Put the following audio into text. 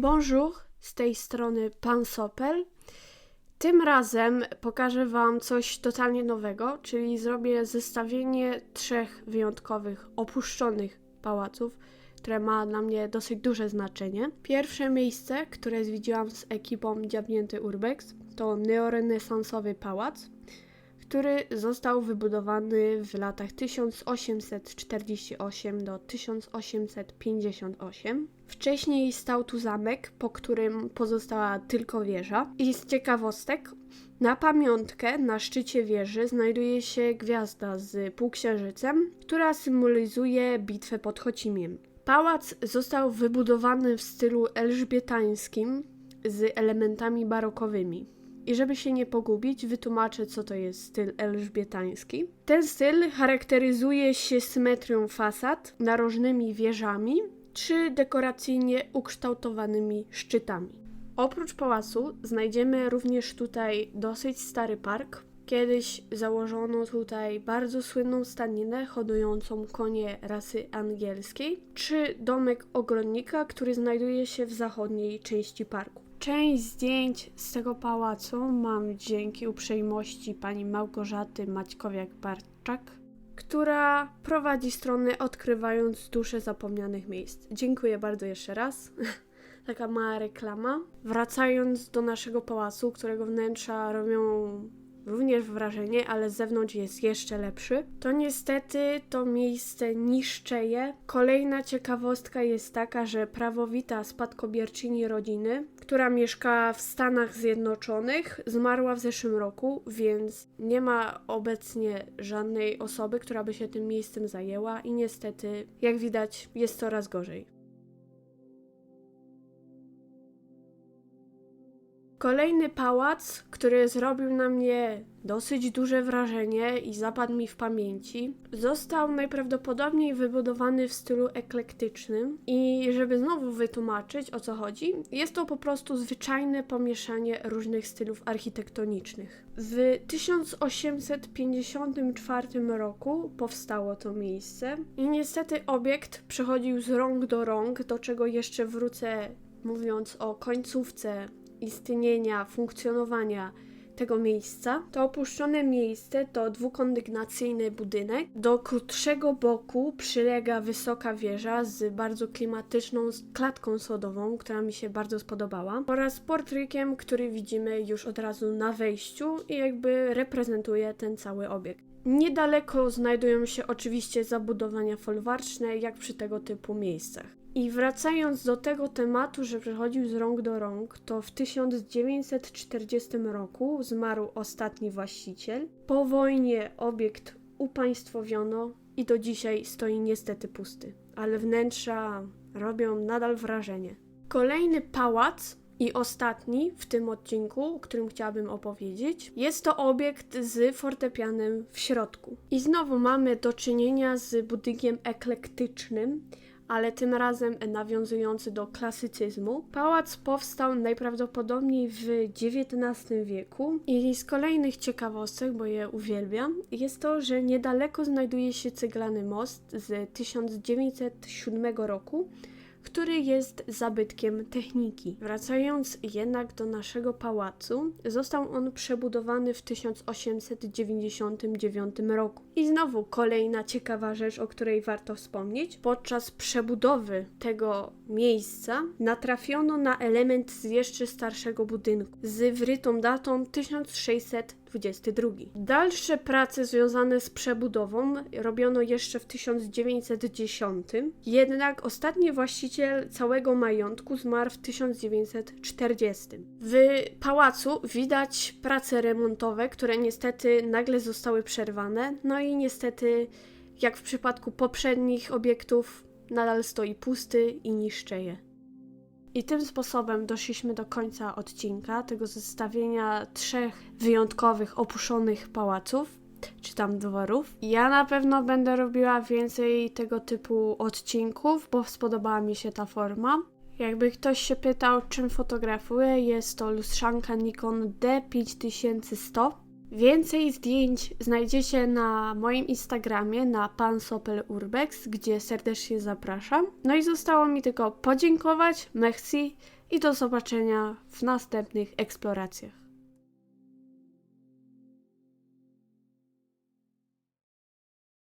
Bonjour, z tej strony Pan Sopel. Tym razem pokażę Wam coś totalnie nowego, czyli zrobię zestawienie trzech wyjątkowych, opuszczonych pałaców, które ma dla mnie dosyć duże znaczenie. Pierwsze miejsce, które zwiedziłam z ekipą Dziabnięty Urbex, to neorenesansowy pałac, który został wybudowany w latach 1848 do 1858. Wcześniej stał tu zamek, po którym pozostała tylko wieża. I z ciekawostek, na pamiątkę na szczycie wieży znajduje się gwiazda z półksiężycem, która symbolizuje bitwę pod Chocimiem. Pałac został wybudowany w stylu elżbietańskim z elementami barokowymi. I żeby się nie pogubić, wytłumaczę, co to jest styl elżbietański. Ten styl charakteryzuje się symetrią fasad, narożnymi wieżami czy dekoracyjnie ukształtowanymi szczytami. Oprócz pałacu znajdziemy również tutaj dosyć stary park. Kiedyś założono tutaj bardzo słynną staninę hodującą konie rasy angielskiej, czy domek ogrodnika, który znajduje się w zachodniej części parku. Część zdjęć z tego pałacu mam dzięki uprzejmości pani Małgorzaty Maćkowiak-Barczak, która prowadzi stronę Odkrywając Dusze Zapomnianych Miejsc. Dziękuję bardzo jeszcze raz. Taka mała reklama. Wracając do naszego pałacu, którego wnętrza robią również wrażenie, ale z zewnątrz jest jeszcze lepszy, to niestety to miejsce niszczeje. Kolejna ciekawostka jest taka, że prawowita spadkobierczyni rodziny, która mieszka w Stanach Zjednoczonych, zmarła w zeszłym roku, więc nie ma obecnie żadnej osoby, która by się tym miejscem zajęła i niestety, jak widać, jest coraz gorzej. Kolejny pałac, który zrobił na mnie dosyć duże wrażenie i zapadł mi w pamięci, został najprawdopodobniej wybudowany w stylu eklektycznym i żeby znowu wytłumaczyć o co chodzi, jest to po prostu zwyczajne pomieszanie różnych stylów architektonicznych. W 1854 roku powstało to miejsce i niestety obiekt przechodził z rąk do rąk, do czego jeszcze wrócę mówiąc o końcówce istnienia, funkcjonowania tego miejsca. To opuszczone miejsce to dwukondygnacyjny budynek. Do krótszego boku przylega wysoka wieża z bardzo klimatyczną klatką sodową, która mi się bardzo spodobała, oraz portrykiem, który widzimy już od razu na wejściu i jakby reprezentuje ten cały obiekt. Niedaleko znajdują się oczywiście zabudowania folwarczne, jak przy tego typu miejscach. I wracając do tego tematu, że przechodził z rąk do rąk, to w 1940 roku zmarł ostatni właściciel. Po wojnie obiekt upaństwowiono i do dzisiaj stoi niestety pusty, ale wnętrza robią nadal wrażenie. Kolejny pałac i ostatni w tym odcinku, o którym chciałabym opowiedzieć, jest to obiekt z fortepianem w środku. I znowu mamy do czynienia z budynkiem eklektycznym, ale tym razem nawiązujący do klasycyzmu. Pałac powstał najprawdopodobniej w XIX wieku i z kolejnych ciekawostek, bo je uwielbiam, jest to, że niedaleko znajduje się ceglany most z 1907 roku, który jest zabytkiem techniki. Wracając jednak do naszego pałacu, został on przebudowany w 1899 roku. I znowu kolejna ciekawa rzecz, o której warto wspomnieć. Podczas przebudowy tego miejsca natrafiono na element z jeszcze starszego budynku z wrytą datą 1600 22. Dalsze prace związane z przebudową robiono jeszcze w 1910, jednak ostatni właściciel całego majątku zmarł w 1940. W pałacu widać prace remontowe, które niestety nagle zostały przerwane, no i niestety, jak w przypadku poprzednich obiektów, nadal stoi pusty i niszczeje. I tym sposobem doszliśmy do końca odcinka, tego zestawienia trzech wyjątkowych, opuszczonych pałaców, czy tam dworów. Ja na pewno będę robiła więcej tego typu odcinków, bo spodobała mi się ta forma. Jakby ktoś się pytał, czym fotografuję, jest to lustrzanka Nikon D5100 Więcej zdjęć znajdziecie na moim Instagramie na pansopelurbex, gdzie serdecznie zapraszam. No i zostało mi tylko podziękować, merci i do zobaczenia w następnych eksploracjach.